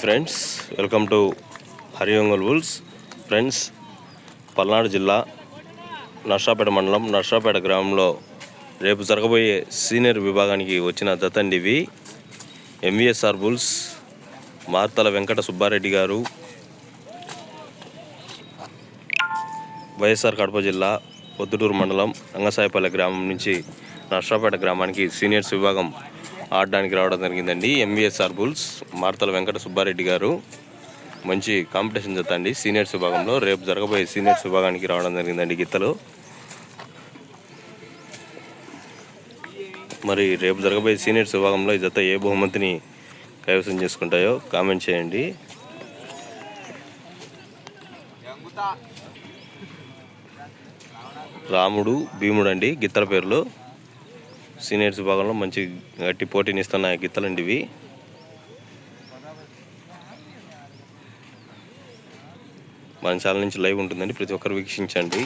Friends welcome to హరియోంగల్ bulls friends Palnadu జిల్లా నర్సాపేట మండలం నర్సాపేట గ్రామంలో రేపు జరగబోయే సీనియర్ విభాగానికి వచ్చిన జతండి MVSR bulls Marthala Venkata Subbareddy garu YSR Kadapa జిల్లా పొద్దుటూరు మండలం రంగసాయపల్లి గ్రామం నుంచి నర్సాపేట గ్రామానికి సీనియర్స్ విభాగం ఆడడానికి రావడం జరిగిందండి. ఎంవిఎస్ఆర్ బుల్స్ మార్తల వెంకట సుబ్బారెడ్డి గారు మంచి కాంపిటీషన్ జతండి సీనియర్స్ విభాగంలో రేపు జరగబోయే సీనియర్స్ విభాగానికి రావడం జరిగిందండి గిత్తలు. మరి రేపు జరగబోయే సీనియర్స్ విభాగంలో ఈ జత ఏ బహుమతిని కైవసం చేసుకుంటాయో కామెంట్ చేయండి. రాముడు భీముడు అండి గిత్తల పేర్లు. సీనియర్స్ విభాగంలో మంచి గట్టి పోటీని ఇస్తున్న గిత్తలండి ఇవి. మన ఛానల్ నుంచి లైవ్ ఉంటుందండి ప్రతి ఒక్కరు వీక్షించండి.